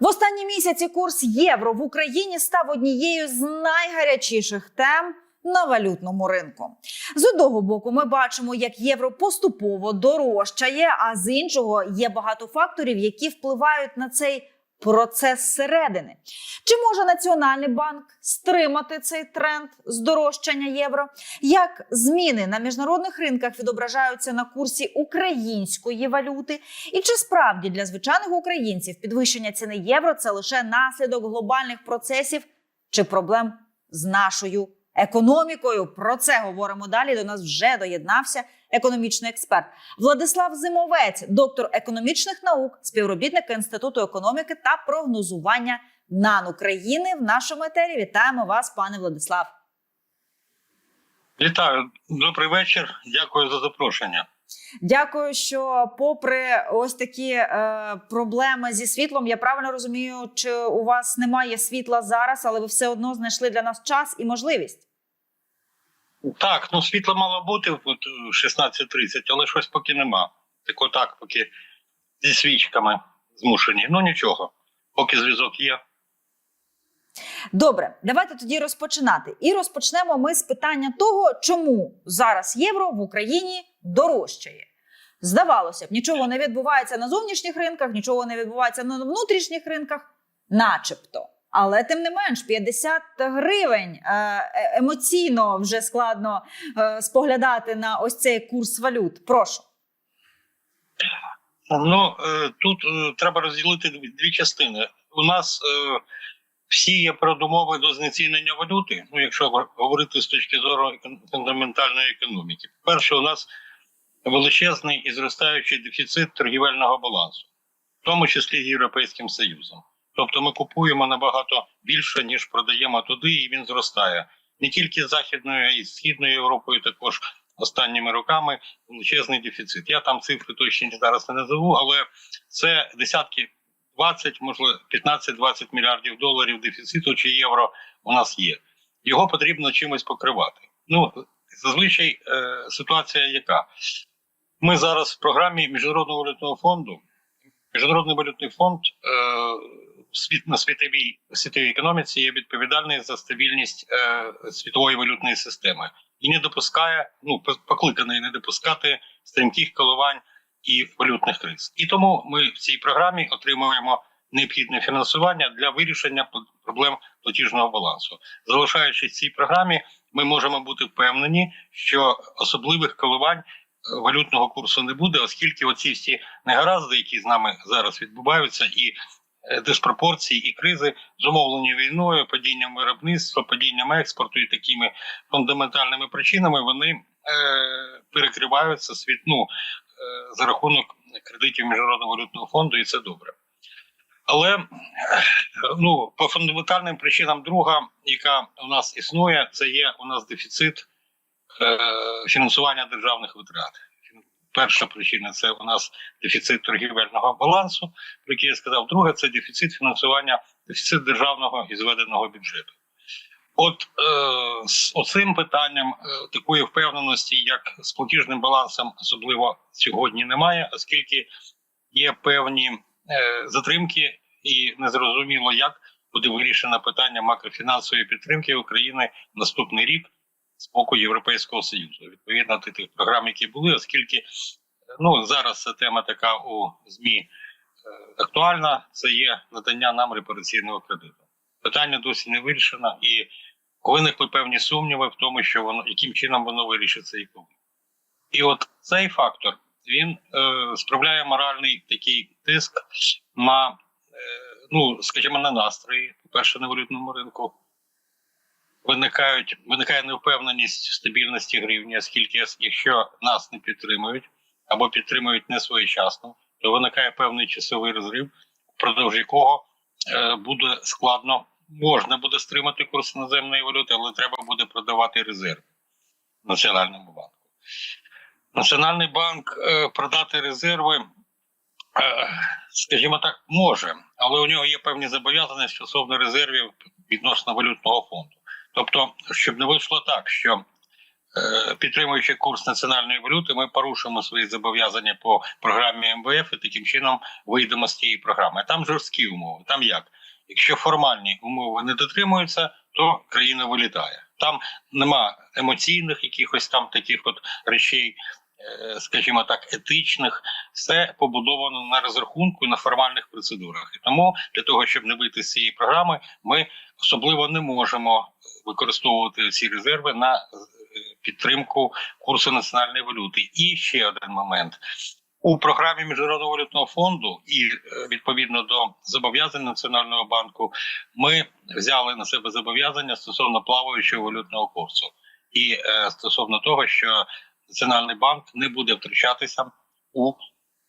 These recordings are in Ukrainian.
В останні місяці курс євро в Україні став однією з найгарячіших тем на валютному ринку. З одного боку, ми бачимо, як євро поступово дорожчає, а з іншого є багато факторів, які впливають на цей процес зсередини. Чи може Національний банк стримати цей тренд здорожчання євро? Як зміни на міжнародних ринках відображаються на курсі української валюти? І чи справді для звичайних українців підвищення ціни євро це лише наслідок глобальних процесів чи проблем з нашою економікою? Про це говоримо далі. До нас вже доєднався економічний експерт Владислав Зимовець, доктор економічних наук, співробітник Інституту економіки та прогнозування НАН України в нашому етері. Вітаємо вас, пане Владислав. Вітаю, добрий вечір. Дякую за запрошення. Дякую, що попри ось такі е, проблеми зі світлом, я правильно розумію, чи у вас немає світла зараз, але ви все одно знайшли для нас час і можливість. Так, ну світло мало бути е, 16.30, але щось поки нема. Так отак, поки зі свічками змушені. Ну нічого, поки зв'язок є. Добре, давайте тоді розпочинати. І розпочнемо ми з питання того, чому зараз євро в Україні дорожчає. Здавалося б, нічого не відбувається на зовнішніх ринках, нічого не відбувається на внутрішніх ринках, начебто. Але тим не менш, 50 гривень е, е, емоційно вже складно е, споглядати на ось цей курс валют. Прошу. Ну тут треба розділити дві, частини. У нас всі є передумови до знецінення валюти. Ну, якщо говорити з точки зору фундаментальної економіки. Перше, у нас величезний і зростаючий дефіцит торгівельного балансу, в тому числі з Європейським Союзом. Тобто ми купуємо набагато більше, ніж продаємо туди, і він зростає не тільки з Західною, а й з Східною Європою також останніми роками величезний дефіцит. Я там цифри точні зараз не назову, але це десятки 20, можливо, 15-20 мільярдів доларів дефіциту чи євро у нас є. Його потрібно чимось покривати. Ну зазвичай е, ситуація яка? Ми зараз в програмі Міжнародного валютного фонду. Міжнародний валютний фонд е, світ на світовій світовій економіці є відповідальний за стабільність е, світової валютної системи і не допускає, ну покликаний не допускати стрімких коливань і валютних криз. І тому ми в цій програмі отримуємо необхідне фінансування для вирішення проблем платіжного балансу. Залишаючись цій програмі, ми можемо бути впевнені, що особливих коливань е, валютного курсу не буде, оскільки оці всі негаразди, які з нами зараз відбуваються, і диспропорції, і кризи зумовлені війною, падінням виробництва, падінням експорту і такими фундаментальними причинами, вони е, перекриваються світ, ну, е, за рахунок кредитів міжнародного валютного фонду, і це добре. Але е, ну, по фундаментальним причинам друга, яка у нас існує, це є у нас дефіцит е, фінансування державних витрат. Перша причина це у нас дефіцит торгівельного балансу, про який я сказав. Друге це дефіцит фінансування, дефіцит державного і зведеного бюджету. От е, з оцим питанням е, такої впевненості, як з платіжним балансом, особливо сьогодні немає, оскільки є певні е, затримки, і незрозуміло, як буде вирішено питання макрофінансової підтримки України в наступний рік з боку Європейського Союзу, відповідно до тих програм, які були, оскільки ну зараз ця тема така у змі е, актуальна. Це є надання нам репараційного кредиту. Питання досі не вирішено, і виникли певні сумніви в тому, що воно яким чином воно вирішиться і коли. І от цей фактор він е, справляє моральний такий тиск на, е, ну скажімо, на настрої, по-перше, на валютному ринку. Виникають, виникає невпевненість в стабільності гривні, оскільки якщо нас не підтримують або підтримують не своєчасно, то виникає певний часовий розрив, впродовж якого е, буде складно, можна буде стримати курс іноземної валюти, але треба буде продавати резерв Національному банку. Національний банк е, продати резерви, е, скажімо так, може, але у нього є певні зобов'язання стосовно резервів відносно валютного фонду. Тобто, щоб не вийшло так, що е, підтримуючи курс національної валюти, ми порушимо свої зобов'язання по програмі МВФ і таким чином вийдемо з цієї програми. Там жорсткі умови. Там як? Якщо формальні умови не дотримуються, то країна вилітає. Там нема емоційних якихось там таких от речей, скажімо так, етичних. Все побудовано на розрахунку і на формальних процедурах. І тому для того, щоб не вийти з цієї програми, ми особливо не можемо використовувати ці резерви на е, підтримку курсу національної валюти. І ще один момент. У програмі Міжнародного валютного фонду і е, відповідно до зобов'язань Національного банку ми взяли на себе зобов'язання стосовно плаваючого валютного курсу, і е, стосовно того, що Національний банк не буде втручатися у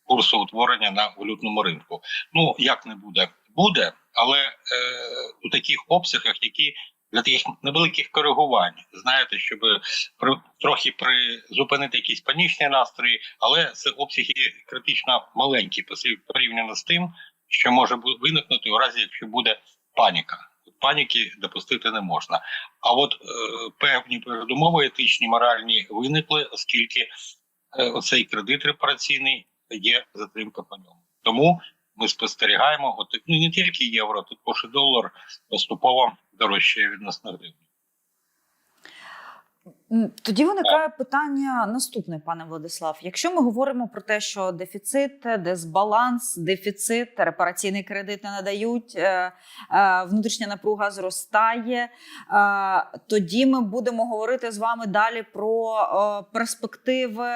курсоутворення на валютному ринку. Ну як не буде, буде, але е, у таких обсягах, які для таких невеликих коригувань, знаєте, щоб при, трохи призупинити якісь панічні настрої, але це обсяги критично маленькі порівняно з тим, що може виникнути у разі, якщо буде паніка. Паніки допустити не можна. А от е, певні передумови етичні, моральні виникли, оскільки е, оцей кредит репараційний є затримка по ньому. Тому ми спостерігаємо, от ну не тільки євро, також і долар поступово дорожчає відносно гривні. Тоді виникає питання наступне, пане Владислав. Якщо ми говоримо про те, що дефіцит, дисбаланс, дефіцит, репараційний кредит не надають, е, е, внутрішня напруга зростає, е, тоді ми будемо говорити з вами далі про перспективи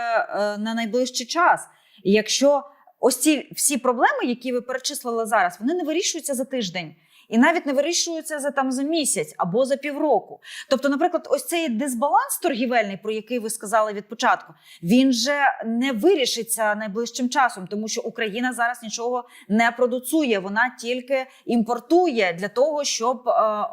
на найближчий час. Якщо ось ці всі проблеми, які ви перечислили зараз, вони не вирішуються за тиждень. І навіть не вирішуються за там за місяць або за півроку. Тобто, наприклад, ось цей дисбаланс торгівельний, про який ви сказали від початку, він же не вирішиться найближчим часом, тому що Україна зараз нічого не продуцує. Вона тільки імпортує для того, щоб е,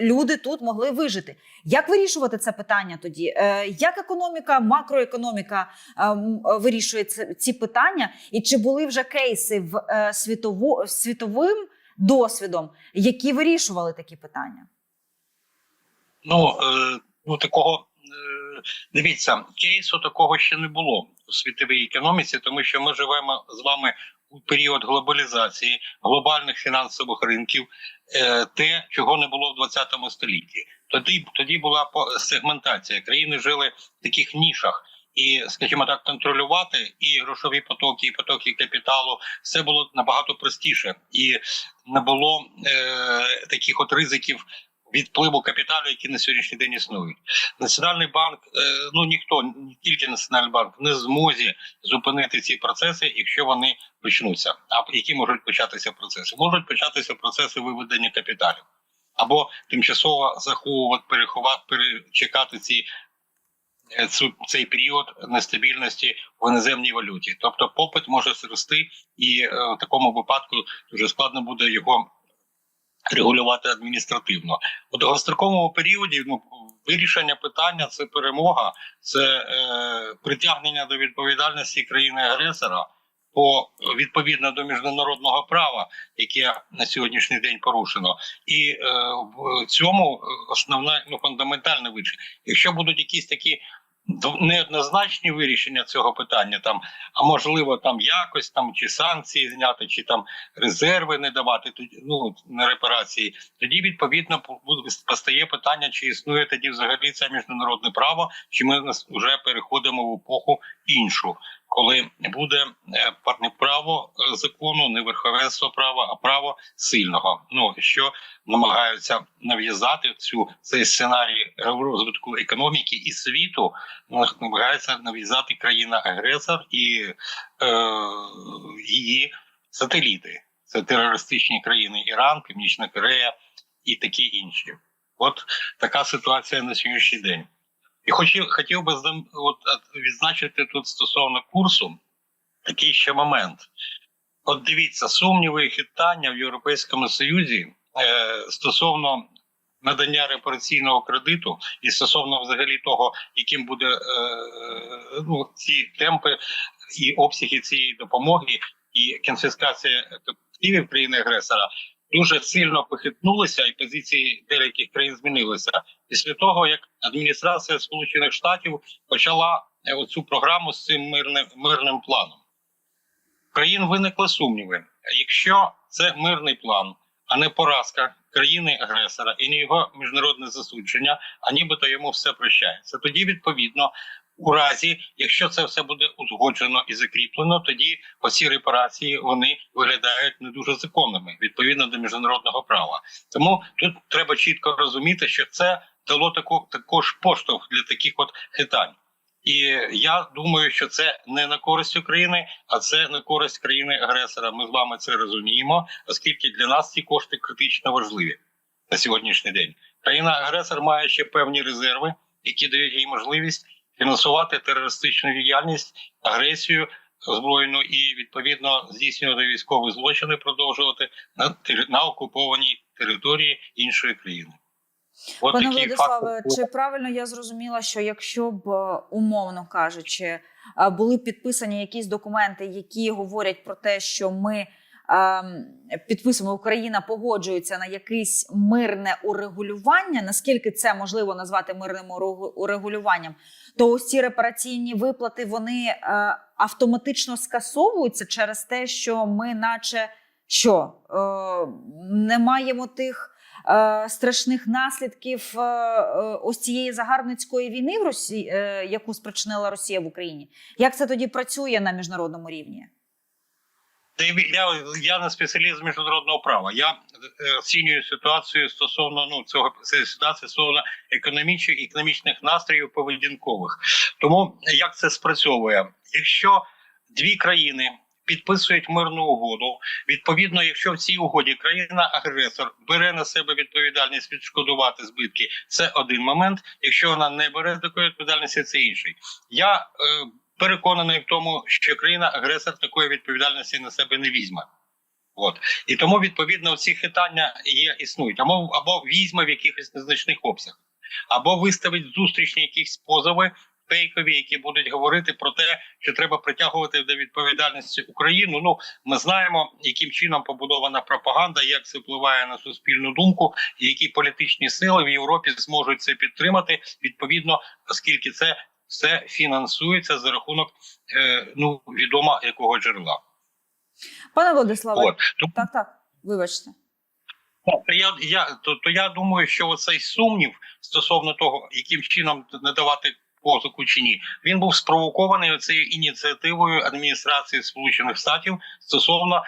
люди тут могли вижити. Як вирішувати це питання тоді? Е, як економіка, макроекономіка е, е, вирішує ці питання? І чи були вже кейси в е, світово, світовим досвідом, які вирішували такі питання? Ну, е, ну такого е, дивіться, кейсу такого ще не було у світовій економіці, тому що ми живемо з вами у період глобалізації глобальних фінансових ринків, е, те, чого не було в 20 столітті. Тоді тоді була сегментація. Країни жили в таких нішах. І, скажімо так, контролювати і грошові потоки, і потоки капіталу все було набагато простіше, і не було е, таких от ризиків відпливу капіталу, які на сьогоднішній день існують. Національний банк, е, ну ніхто, не тільки Національний банк, не змозі зупинити ці процеси, якщо вони почнуться. А які можуть початися процеси? Можуть початися процеси виведення капіталів або тимчасово заховувати, переховати, перечекати ці. Е, цю- Цей період нестабільності в іноземній валюті, тобто попит може зрости, і е, в такому випадку дуже складно буде його регулювати адміністративно. У довгостроковому періоді ну вирішення питання це перемога, це е, притягнення до відповідальності країни агресора по відповідно до міжнародного права, яке на сьогоднішній день порушено, і е, в цьому основна ну фундаментальне вирішення. Якщо будуть якісь такі неоднозначні вирішення цього питання, там а можливо там якось там чи санкції зняти, чи там резерви не давати ну на репарації. Тоді відповідно по- постає питання, чи існує тоді взагалі це міжнародне право, чи ми вже переходимо в епоху іншу, коли буде е, не право е, закону, не верховенство права, а право сильного. Ну що намагаються нав'язати цю цей сценарій розвитку економіки і світу, намагається нав'язати країна-агресор і е, її сателіти. Це терористичні країни Іран, Північна Корея і такі інші. От така ситуація на сьогоднішній день. І хотів, хотів би от, відзначити тут стосовно курсу такий ще момент. От дивіться, сумніви і хитання в Європейському Союзі е, стосовно надання репараційного кредиту і стосовно взагалі того, яким буде е, ну, ці темпи і обсяги цієї допомоги, і конфіскація активів країни агресора, дуже сильно похитнулися, і позиції деяких країн змінилися після того, як адміністрація Сполучених Штатів почала е, оцю програму з цим мирним мирним планом. Країн виникли сумніви. Якщо це мирний план, а не поразка країни-агресора і не його міжнародне засудження, а нібито йому все прощається. Тоді, відповідно, у разі, якщо це все буде узгоджено і закріплено, тоді оці репарації вони виглядають не дуже законними відповідно до міжнародного права. Тому тут треба чітко розуміти, що це дало таку також поштовх для таких от хитань. І я думаю, що це не на користь України, а це на користь країни-агресора. Ми з вами це розуміємо, оскільки для нас ці кошти критично важливі на сьогоднішній день. Країна-агресор має ще певні резерви, які дають їй можливість фінансувати терористичну діяльність, агресію збройну і відповідно здійснювати військові злочини, продовжувати на на окупованій території іншої країни. От Пане Владиславе, факти. чи правильно я зрозуміла, що якщо б е, умовно кажучи, були підписані якісь документи, які говорять про те, що ми ем, підписуємо, Україна погоджується на якесь мирне урегулювання, наскільки це можливо назвати мирним урегулюванням, то ось ці репараційні виплати вони е, автоматично скасовуються через те, що ми, наче що е, не маємо тих е, страшних наслідків ось цієї загарбницької війни, в Росії, яку спричинила Росія в Україні. Як це тоді працює на міжнародному рівні? Я, я не спеціаліст міжнародного права. Я е, оцінюю ситуацію стосовно ну цього ситуації стосовно економічних економічних настроїв поведінкових. Тому як це спрацьовує? Якщо дві країни підписують мирну угоду, відповідно, якщо в цій угоді країна-агресор бере на себе відповідальність відшкодувати збитки, це один момент. Якщо вона не бере такої відповідальності, це інший. Я е, переконаний в тому, що країна-агресор такої відповідальності на себе не візьме. От і тому відповідно ці хитання є існують або або візьме в якихось незначних обсягах, або виставить зустрічні якісь позови фейкові, які будуть говорити про те, що треба притягувати до відповідальності Україну. Ну ми знаємо, яким чином побудована пропаганда, як це впливає на суспільну думку, які політичні сили в Європі зможуть це підтримати відповідно, оскільки це все фінансується за рахунок е, ну відомо якого джерела. Пане Владиславе, От так, так, вибачте. то я, я то, то я думаю, що оцей сумнів стосовно того, яким чином надавати позику чи ні, він був спровокований цією ініціативою адміністрації Сполучених Штатів стосовно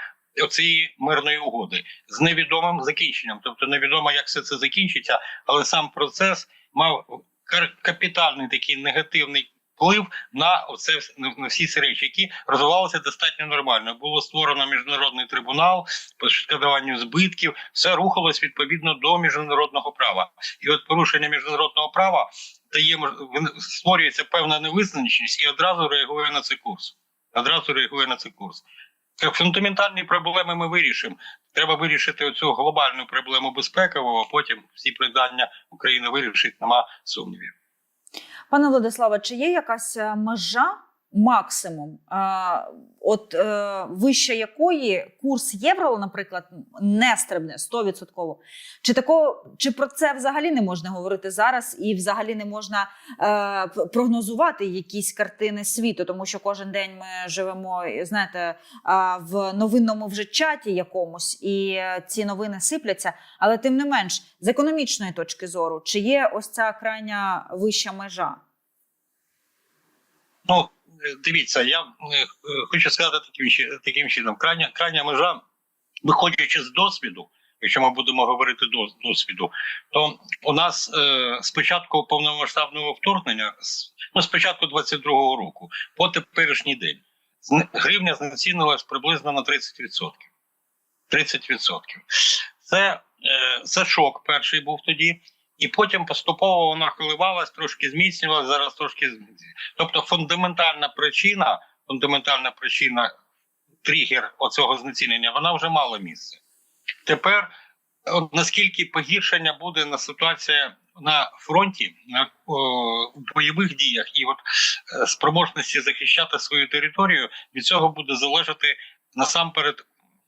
цієї мирної угоди з невідомим закінченням. Тобто невідомо, як все це закінчиться, але сам процес мав капітальний такий негативний. Вплив на оце на- всі ці речі, які розвивалися достатньо нормально. Було створено міжнародний трибунал по відшкодуванню збитків. Все рухалось відповідно до міжнародного права. І от порушення міжнародного права дає створюється певна невизначеність і одразу реагує на цей курс. Одразу реагує на цей курс. Як фундаментальні проблеми ми вирішимо. Треба вирішити оцю глобальну проблему безпекову, а потім всі питання України вирішить, нема сумнівів. Пане Владиславе, чи є якась е, межа максимум, от е, вище якої курс євро, наприклад, не стрибне 100%? Чи такого, чи про це взагалі не можна говорити зараз, і взагалі не можна е, прогнозувати якісь картини світу, тому що кожен день ми живемо, знаєте, в новинному вже чаті якомусь, і ці новини сипляться. Але тим не менш, з економічної точки зору, чи є ось ця крайня вища межа? Ну, дивіться, я е, е, хочу сказати таким, таким чином: крайня, крайня межа, виходячи з досвіду, якщо ми будемо говорити до досвіду, то у нас е, з початку повномасштабного вторгнення, ну, з початку 22-го року, по теперішній день, гривня знецінилась приблизно на 30%. 30%. Це, е, це шок перший був тоді. І потім поступово вона коливалась, трошки зміцнювалась, зараз трошки зміцнюється. Тобто фундаментальна причина, фундаментальна причина, тригер оцього знецінення, вона вже мала місце. Тепер от наскільки погіршення буде на ситуація на фронті, на о, бойових діях і от е, спроможності захищати свою територію, від цього буде залежати насамперед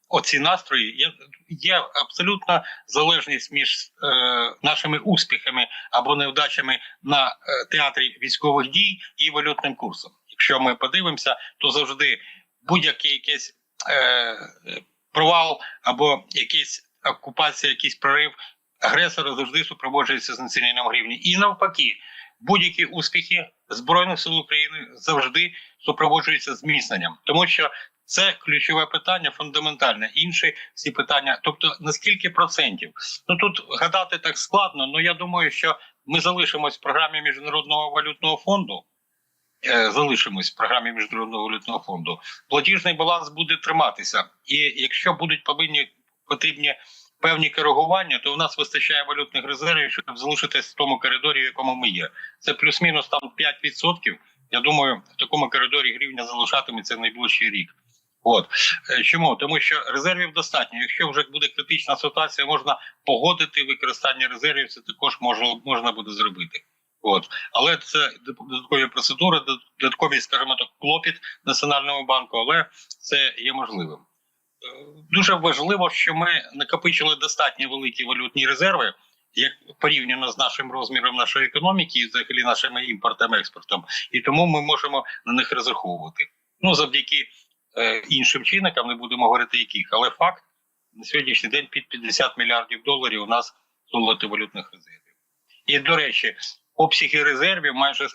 оці настрої, є, є абсолютна залежність між е, нашими успіхами або невдачами на е, театрі військових дій і валютним курсом. Якщо ми подивимося, то завжди будь-який якийсь е, провал або якийсь окупація, якийсь прорив агресора завжди супроводжується знеціненням гривні. І навпаки, будь-які успіхи Збройних сил України завжди супроводжуються зміцненням, тому що це ключове питання, фундаментальне. Інші всі питання, тобто наскільки процентів? Ну тут гадати так складно. але я думаю, що ми залишимось в програмі міжнародного валютного фонду. е, Залишимось в програмі міжнародного валютного фонду. Платіжний баланс буде триматися, і якщо будуть повинні потрібні певні коригування, то у нас вистачає валютних резервів, щоб залишитись в тому коридорі, в якому ми є. Це плюс-мінус там 5%. Я думаю, в такому коридорі гривня залишатиметься найближчий рік. От Е, чому? Тому що резервів достатньо. Якщо вже буде критична ситуація, можна погодити використання резервів. Це також можна, можна буде зробити. От, але це додаткові процедури, додаткові, скажімо так, клопіт національному банку, але це є можливим. Е, Дуже важливо, що ми накопичили достатньо великі валютні резерви, як порівняно з нашим розміром нашої економіки і взагалі нашим імпортом експортом, і тому ми можемо на них розраховувати. Ну завдяки іншим чинникам, не будемо говорити яких, але факт на сьогоднішній день під 50 мільярдів доларів у нас валютних резервів. І до речі, обсяги резервів майже е,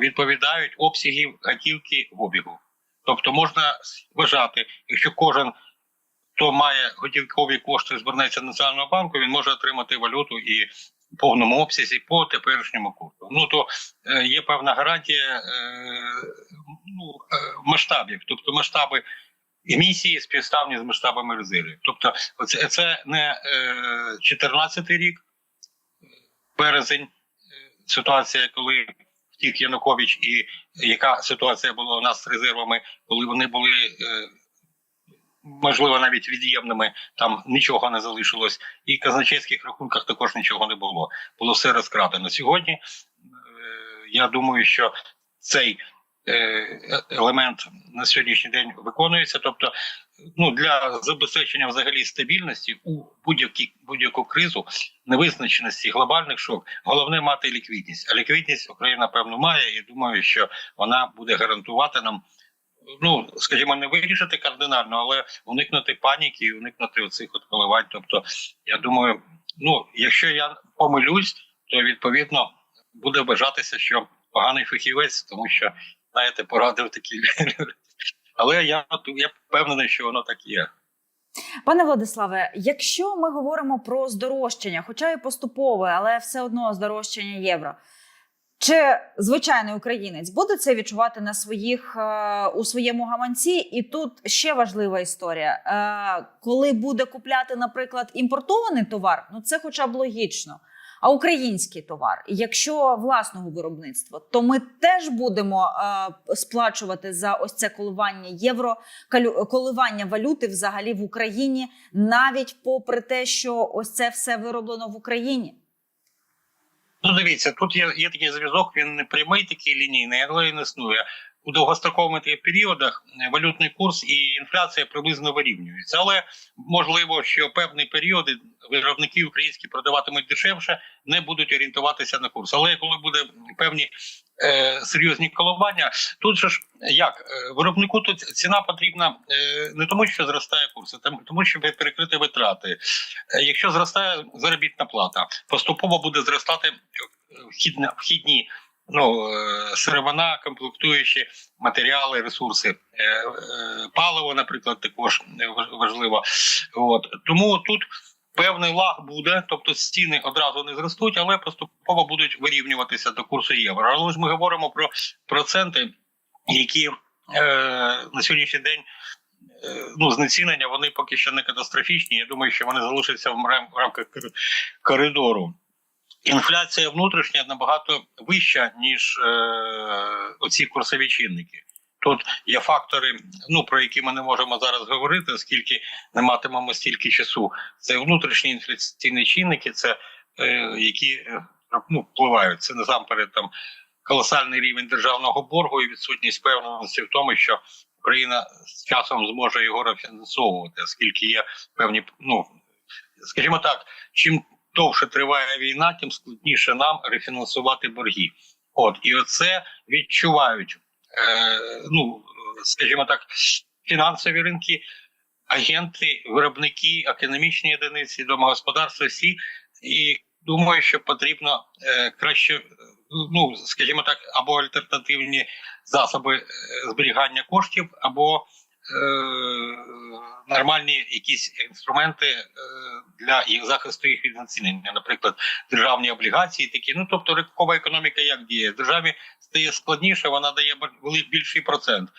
відповідають обсягів готівки в обігу. Тобто можна вважати, якщо кожен, хто має готівкові кошти, звернеться до Національного банку, він може отримати валюту і повному обсязі по теперішньому курсу. Ну то е, є певна гарантія е, ну, е, масштабів, тобто масштаби емісії співставні з масштабами резервів. Тобто, це, це не е, 14 рік, березень, е, ситуація, коли втік Янукович, і яка ситуація була у нас з резервами, коли вони були. Е, Можливо, навіть від'ємними там нічого не залишилось, і в казначейських рахунках також нічого не було. Було все розкрадено. Сьогодні е, я думаю, що цей е, елемент на сьогоднішній день виконується. Тобто, ну для забезпечення взагалі стабільності у будь-які будь-яку кризу, невизначеності, глобальних шок, головне мати ліквідність. А ліквідність Україна певно має, і думаю, що вона буде гарантувати нам. Ну, скажімо, не вирішити кардинально, але уникнути паніки і уникнути оцих от коливань. Тобто, я думаю, ну якщо я помилюсь, то відповідно буде вважатися, що поганий фахівець, тому що знаєте, порадив такі. Але я я впевнений, що воно так є. Пане Владиславе, якщо ми говоримо про здорожчання, хоча і поступове, але все одно здорожчання євро. Чи звичайний українець буде це відчувати на своїх е, у своєму гаманці? І тут ще важлива історія: Е, коли буде купляти, наприклад, імпортований товар, ну це хоча б логічно. А український товар, якщо власного виробництва, то ми теж будемо е, сплачувати за ось це коливання євро, коливання валюти взагалі в Україні, навіть попри те, що ось це все вироблено в Україні. Ну, дивіться, тут є, є такий зв'язок, він не прямий, такий лінійний, але він існує. У довгострокових періодах е, валютний курс і інфляція приблизно вирівнюються. Але можливо, що певні періоди виробники українські продаватимуть дешевше, не будуть орієнтуватися на курс. Але коли буде певні е, серйозні коливання, тут же ж як е, виробнику тут ціна потрібна е, не тому, що зростає курс, а тому, щоб перекрити витрати. Е, якщо зростає заробітна плата, поступово буде зростати вхідна вхідні. Ну, е, сировина, комплектуючі матеріали, ресурси, е, е, паливо, наприклад, також важливо. От тому тут певний лаг буде, тобто ціни одразу не зростуть, але поступово будуть вирівнюватися до курсу євро. Але ж ми говоримо про проценти, які е, на сьогоднішній день. Ну, знецінення вони поки що не катастрофічні. Я думаю, що вони залишаться в рамках коридору. Інфляція внутрішня набагато вища, ніж е, оці курсові чинники. Тут є фактори, ну про які ми не можемо зараз говорити, оскільки не матимемо стільки часу. Це внутрішні інфляційні чинники, це е, які е, ну, впливають. Це насамперед там колосальний рівень державного боргу і відсутність певності в тому, що Україна з часом зможе його рефінансовувати, оскільки є певні, ну скажімо так, чим довше триває війна, тим складніше нам рефінансувати борги. От і оце відчувають, е, ну скажімо так, фінансові ринки, агенти, виробники, економічні одиниці, домогосподарства всі. І думаю, що потрібно е, краще, ну скажімо так, або альтернативні засоби е, зберігання коштів, або нормальні якісь інструменти е, для їх захисту їх від націнення, наприклад, державні облігації, такі. Ну тобто, ринкова економіка як діє державі стає складніше, вона дає більший процент.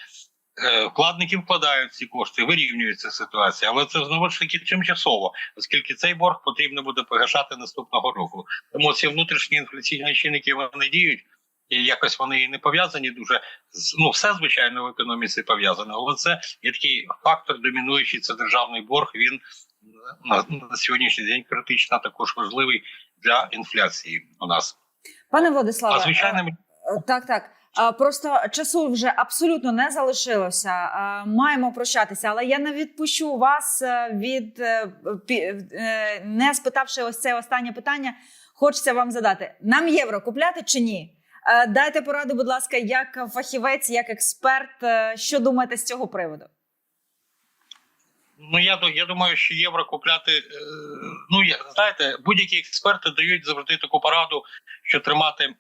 Е, Вкладники вкладають ці кошти, вирівнюється ситуація, але це знову ж таки тимчасово, оскільки цей борг потрібно буде погашати наступного року. Тому ці внутрішні інфляційні чинники вони діють, і якось вони і не пов'язані дуже ну, все звичайно в економіці пов'язано, але це є такий фактор домінуючий. Це державний борг. Він на, на сьогоднішній день критично також важливий для інфляції у нас. Пане Владиславе, А звичайно, е, так, так. Просто часу вже абсолютно не залишилося. Маємо прощатися, але я не відпущу вас е, від е, е, не спитавши ось це останнє питання. Хочеться вам задати: нам євро купляти чи ні? Е, Дайте поради, будь ласка, як фахівець, як експерт. е, Що думаєте з цього приводу? Ну я я думаю, що євро купляти. е, Ну я знаєте, будь-які експерти дають завжди таку пораду, що тримати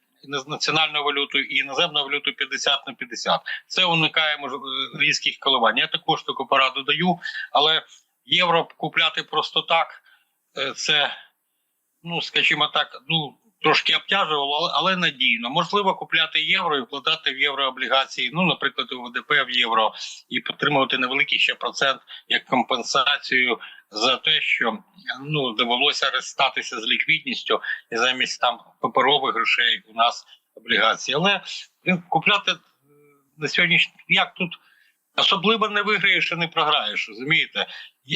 національну валюту і іноземну валюту 50 на 50. Це уникає мож- е, різких коливань. Я також таку пораду даю, але євро купляти просто так, це ну скажімо так, ну. Трошки обтяжувало, але- надійно. Можливо, купляти євро і вкладати в єврооблігації, ну, наприклад, у ВДП в євро, і підтримувати невеликий ще процент як компенсацію за те, що ну довелося розстатися з ліквідністю і замість там паперових грошей у нас облігації. Але е, купляти е, на сьогоднішній як тут особливо не виграєш і не програєш. Розумієте?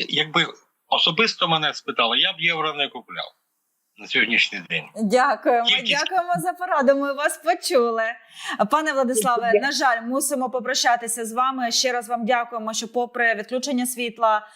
Якби особисто мене спитали, я б євро не купляв на сьогоднішній день. Дякуємо, Кількість. дякуємо за пораду. Ми вас почули. Пане Владиславе, на жаль, мусимо попрощатися з вами. Ще раз вам дякуємо, що, попри відключення світла,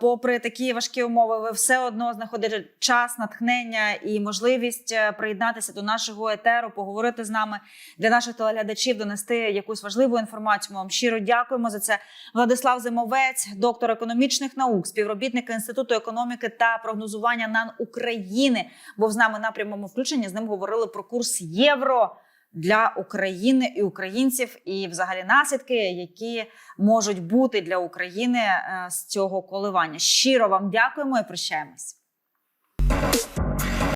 попри такі важкі умови, ви все одно знаходите час, натхнення і можливість е, приєднатися до нашого етеру, поговорити з нами для наших телеглядачів, донести якусь важливу інформацію. Ми вам щиро дякуємо за це. Владислав Зимовець, доктор економічних наук, співробітник інституту економіки та прогнозування НАН України, був з нами на прямому включенні. З ним говорили про курс євро для України і українців, і взагалі наслідки, які можуть бути для України е, з цього коливання. Щиро вам дякуємо і прощаємось.